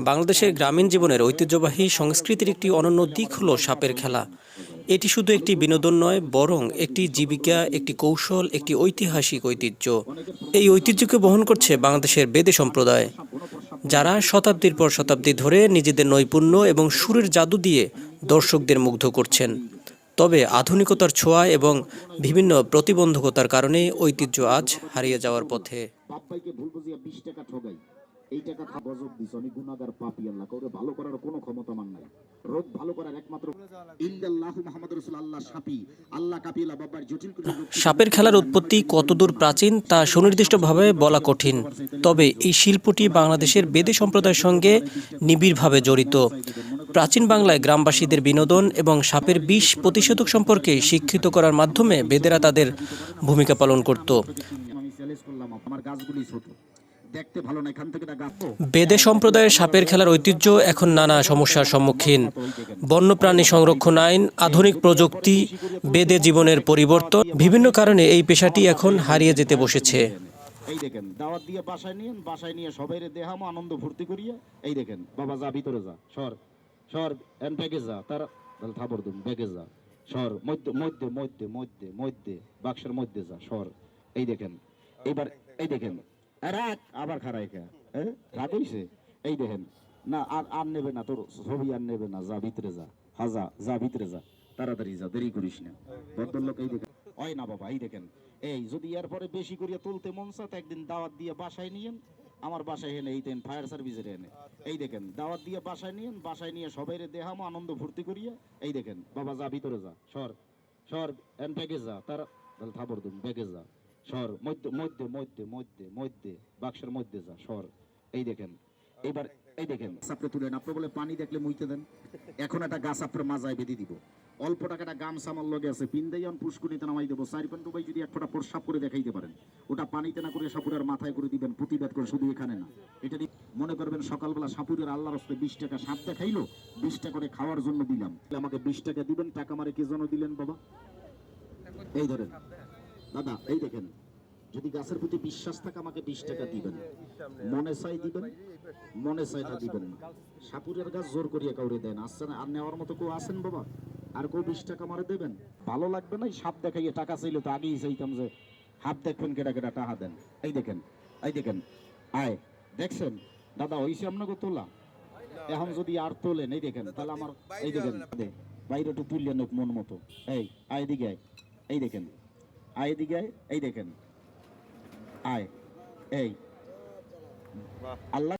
বাংলাদেশের গ্রামীণ জীবনের ঐতিহ্যবাহী সংস্কৃতির একটি অনন্য দিক হলো সাপের খেলা। এটি শুধু একটি বিনোদন নয়, বরং একটি জীবিকা, একটি কৌশল, একটি ঐতিহাসিক ঐতিহ্য। এই ঐতিহ্যকে বহন করছে বাংলাদেশের বেদে সম্প্রদায়। যারা শতাব্দীর পর শতাব্দী ধরে নিজেদের নৈপুণ্য এবং সুরের জাদু দিয়ে দর্শকদের মুগ্ধ করছেন। তবে আধুনিকতার ছোঁয়া এবং বিভিন্ন প্রতিবন্ধকতার কারণে ঐতিহ্য আজ হারিয়ে যাওয়ার পথে। বিশ টাকা ঠগাই। এই টাকা গজব দিস অনেক গুণাগার পাপি আল্লাহ কাউরে ভালো করার কোনো ক্ষমতা মান নাই। রোগ ভালো করার একমাত্র আল্লাহ কাপিলা বাবার জটিল সাপের খেলার উৎপত্তি কতদূর প্রাচীন তা সুনির্দিষ্টভাবে বলা কঠিন। তবে এই শিল্পটি বাংলাদেশের বেদে সম্প্রদায়ের সঙ্গে নিবিড়ভাবে জড়িত। প্রাচীন বাংলায় গ্রামবাসীদের বিনোদন এবং সাপের বিষ প্রতিষেধক সম্পর্কে শিক্ষিত করার মাধ্যমে বেদেরা তাদের ভূমিকা পালন করত। আমার গাছগুলি ছোট। বেদে সম্প্রদায়ের সাপের খেলার ঐতিহ্য এখন নানা সমস্যার সম্মুখীন। বন্যপ্রাণী সংরক্ষণ আইন আধুনিক প্রযুক্তি বেদে জীবনের পরিবর্তন বিভিন্ন কারণে এই পেশাটি এখন হারিয়ে যেতে বসেছে। এই দেখেন দাওয়াত দিয়ে বাসায় নিয়েন বাসায় নিয়ে সবাই দেহামো আনন্দ ফুর্তি করিয়া এই দেখেন বাবা যা ভিতরে যা সর সর এন ব্যাগে যা তার থাবর দুম ব্যাগে যা সর মধ্যে মধ্যে মধ্যে মধ্যে মধ্যে বাক্সের মধ্যে যা সর এই দেখেন এইবার এই দেখেন আবার এই দেখেন, না, আর আর নেবে না তোর ছবি, আর নেবে না, যা ভিতরে যা। হাজা, যা ভিতরে যা। তাড়াতাড়ি যা, দেরি করিস না। ভদ্রলোক এই দেখেন হয় না বাবা, এই দেখেন, এই যদি এরপরে বেশি করিয়া তুলতে মন একদিন দাওয়াত দিয়ে বাসায় নিয়েন। আমার বাসায় এনে এই দেন, ফায়ার সার্ভিসের এনে। এই দেখেন, দাওয়াত দিয়ে বাসায় নিয়েন, বাসায় নিয়ে সবাই দেহামো, আনন্দ ফুর্তি করিয়া, এই দেখেন, বাবা যা ভিতরে যা, সর সর, এন ব্যাগে যা, তার দুম ব্যাগে যা। সর মধ্যে মধ্যে মধ্যে মধ্যে মধ্যে, বাক্সের মধ্যে যা সর এই দেখেন। এইবার, এই দেখেন আপনি তুলেন। আপনি বলে পানি দেখলে মুইতে দেন। এখন একটা গাছ আপনার মাজায় বেঁধে দিব। অল্প টাকাটা গামছা আমার লগে আছে। পিন্দাইয়ান পুষ্কুনিতে নামাই দেবো। চারি পান ডুবাই যদি এক ফোঁটা প্রস্রাব করে দেখাইতে পারেন। ওটা পানিতে না করে সাপুরের মাথায় করে দিবেন, প্রতিবাদ করে, শুধু এখানে না। এটা মনে করবেন সকালবেলা সাপুরের আল্লাহ রস্তে বিশ টাকা সাপ দেখাইলো, বিশ টাকা করে খাওয়ার জন্য দিলাম। আমাকে বিশ টাকা দিবেন, টাকা মারে কে জন্য দিলেন বাবা? এই ধরেন। দাদা, এই দেখেন, যদি গাছের প্রতি বিশ্বাস থাকে, আমাকে বিশ টাকা দিবেন। মনে চাই দিবেন, মনে চাইটা দিবেন না। সাপুরের গাছ জোর করিয়া কাউরে দেন আসছেন আর নেওয়ার মতো কেউ আছেন বাবা? আর কেউ বিশ টাকা মারে দেবেন? ভালো লাগবে না সাপ দেখাইয়ে? টাকা চাইলে তো আগেই চাইতাম যে হাত দেখবেন কেটা কেটা টাকা দেন। এই দেখেন এই দেখেন, আয়, দেখছেন? দাদা, হইছে আপনাকে তোলা? এখন যদি আর তোলেন, এই দেখেন, তাহলে আমার এই দেখেন বাইরে একটু তুললেন মন মতো? এই, আয় দিকে এই দেখেন। আয় দিকে এই দেখেন। আয়। এই। আল্লাহ